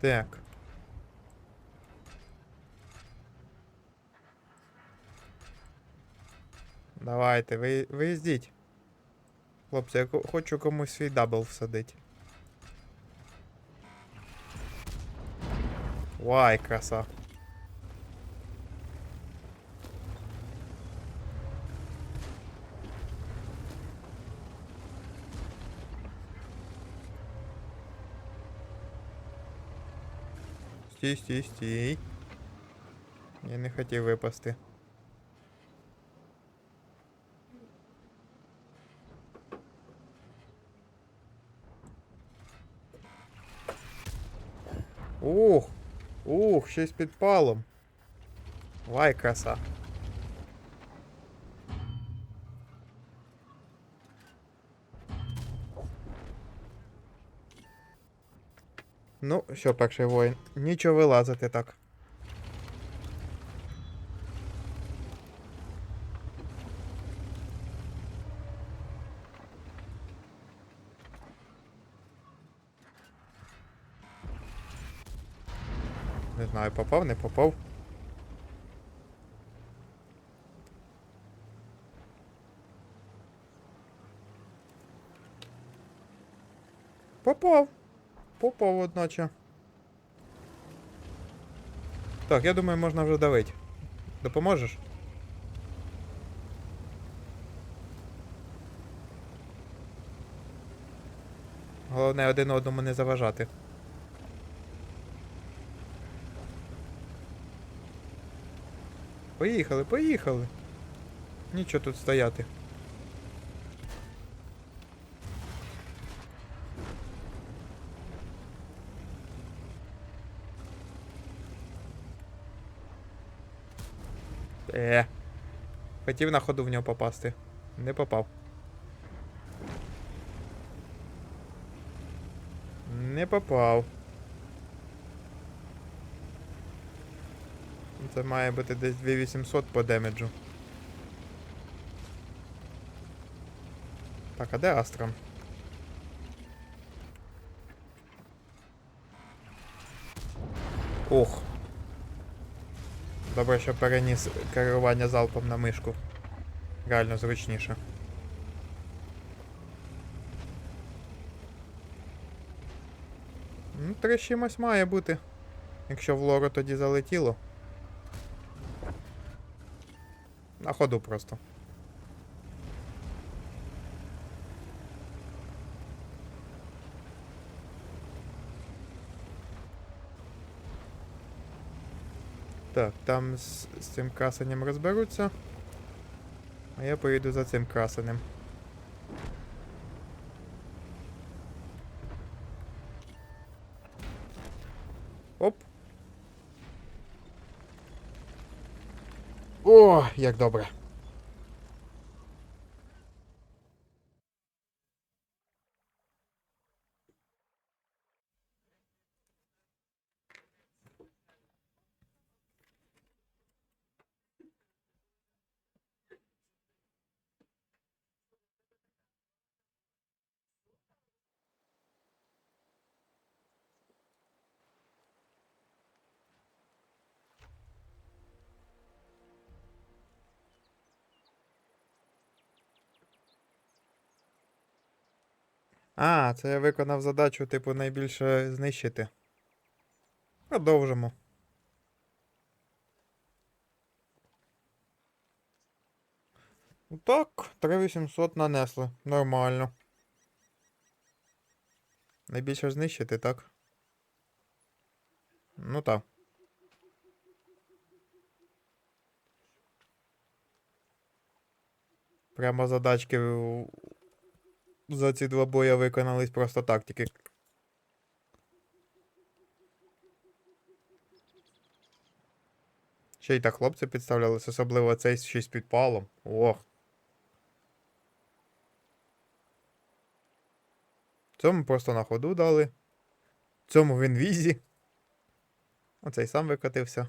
Так. Давайте, ви, виїздіть. Хлопці, я ко- хочу комусь свій дабл всадити. Вай, краса. Стій, стій, стій. Я не хотів випасти. Ух! Ух, ще й з підпалом. Вай, краса. Ну, що, перший воїн. Нічого вилазити так. Не знаю, попав, не попав. Попав. Попав, одначе. Так, я думаю, можна вже давить. Допоможеш? Головне один одному не заважати. Поїхали, поїхали. Нічого тут стояти. Е. Хотів на ходу в нього попасти. Не попав. Не попав. Це має бути десь 2800 по демеджу. Так, а де Астром? Ох. Добре, що переніс керування залпом на мишку. Реально зручніше. Ну, три має бути. Якщо в лору тоді залетіло. На ходу просто. Так, там з, з цим красенням розберуться. А я поїду за цим красенем. Оп. О, як добре. А, це я виконав задачу, типу, найбільше знищити. Продовжимо. Так, 3800 нанесли. Нормально. Найбільше знищити, так? Ну так. Прямо задачки за ці два боя виконались просто тактики. Ще й так хлопці підставлялись, особливо цей щось підпалом. Ох. Цьому просто на ходу дали. Цьому в інвізі. Оцей сам викотився.